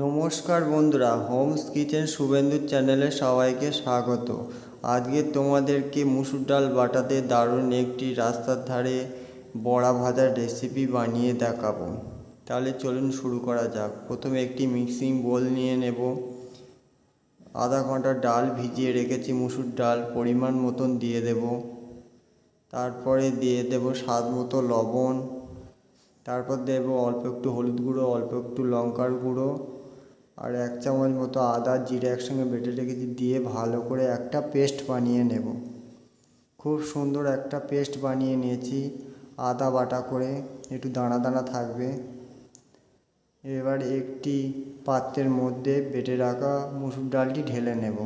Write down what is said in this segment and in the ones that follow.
নমস্কার বন্ধুরা Holmes kitchen শুভেন্দুর চ্যানেলে সবাইকে স্বাগত। আজকে তোমাদেরকে মুসুর ডাল বাটাতে দারুণ একটি রাস্তার ধারে বড়া ভাজার রেসিপি বানিয়ে দেখাবো। তাহলে চলুন শুরু করা যাক। প্রথমে একটি মিক্সিং বোল নিয়ে নেব। আধা ঘণ্টা ডাল ভিজিয়ে রেখেছি মুসুর ডাল, পরিমাণ মতন দিয়ে দেব। তারপরে দিয়ে দেব স্বাদ মতো লবণ। তারপর দেব অল্প একটু হলুদ গুঁড়ো, অল্প একটু লঙ্কার গুঁড়ো। আর এক চামচ মতো আদা জিরে একসঙ্গে বেটে রেখেছি, দিয়ে ভালো করে একটা পেস্ট বানিয়ে নেব। খুব সুন্দর একটা পেস্ট বানিয়ে নিয়েছি আদা বাটা করে, একটু দানা দানা থাকবে। এবার একটি পাত্রের মধ্যে বেটে রাখা মুসুর ডালটি ঢেলে নেব।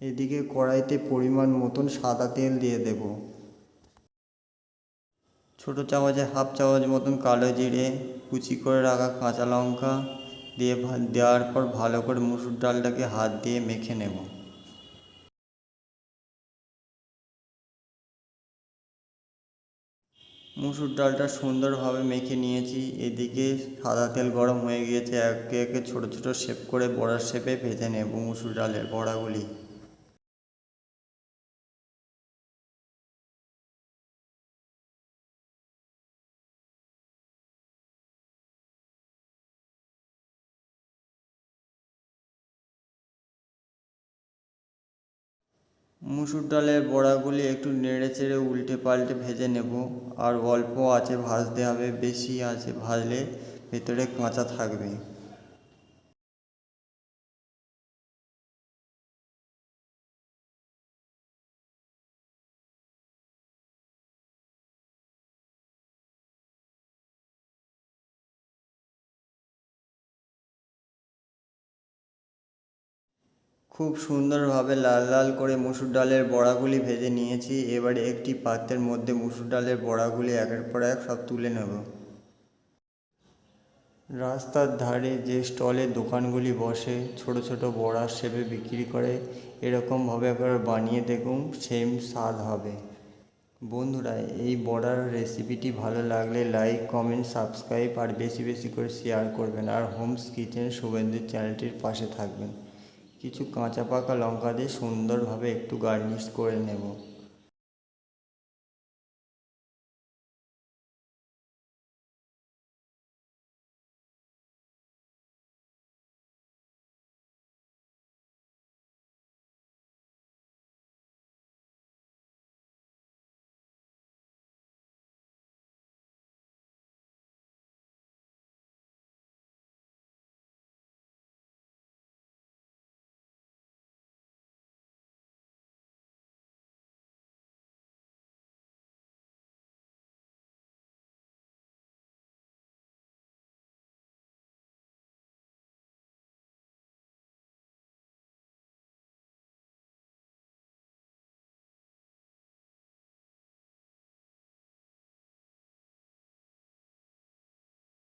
এদিকে কড়াইতে পরিমাণ মতন সাদা তেল দিয়ে দেব। ছোটো চামচে হাফ চামচ মতন কালো জিরে, কুচি করে রাখা কাঁচা লঙ্কা দিয়ে দেওয়ার পর ভালো করে মুসুর ডালটাকে হাত দিয়ে মেখে নেব। মুসুর ডালটা সুন্দরভাবে মেখে নিয়েছি। এদিকে সাদা তেল গরম হয়ে গিয়েছে। একে একে ছোট ছোট শেপ করে বড়ার শেপে ভেজে নেব মুসুর ডালের বড়াগুলি। মুসুর ডালের বড়াগুলি একটু নেড়ে চেড়ে উল্টে পাল্টে ভেজে নেব। আর অল্প আছে ভাজতে হবে, বেশি আছে ভাজলে ভেতরে কাঁচা থাকবে। খুব সুন্দরভাবে লাল লাল করে মুসুর ডালের বড়াগুলি ভেজে নিয়েছি। এবারে একটি পাত্রের মধ্যে মুসুর ডালের বড়াগুলি একের পর এক সব তুলে নেব। রাস্তার ধারে যে স্টলে দোকানগুলি বসে, ছোট ছোট বড়া শেপে বিক্রি করে, এরকমভাবে একবার বানিয়ে দেখুন, সেম স্বাদ হবে। বন্ধুরা, এই বড়ার রেসিপিটি ভালো লাগলে লাইক, কমেন্ট, সাবস্ক্রাইব আর বেশি বেশি করে শেয়ার করবেন। আর হোমস কিচেন শুভেন্দুর চ্যানেলটির পাশে থাকবেন। কিছু কাঁচা পাকা লঙ্কা দিয়ে সুন্দরভাবে একটু গার্নিশ করে নেব।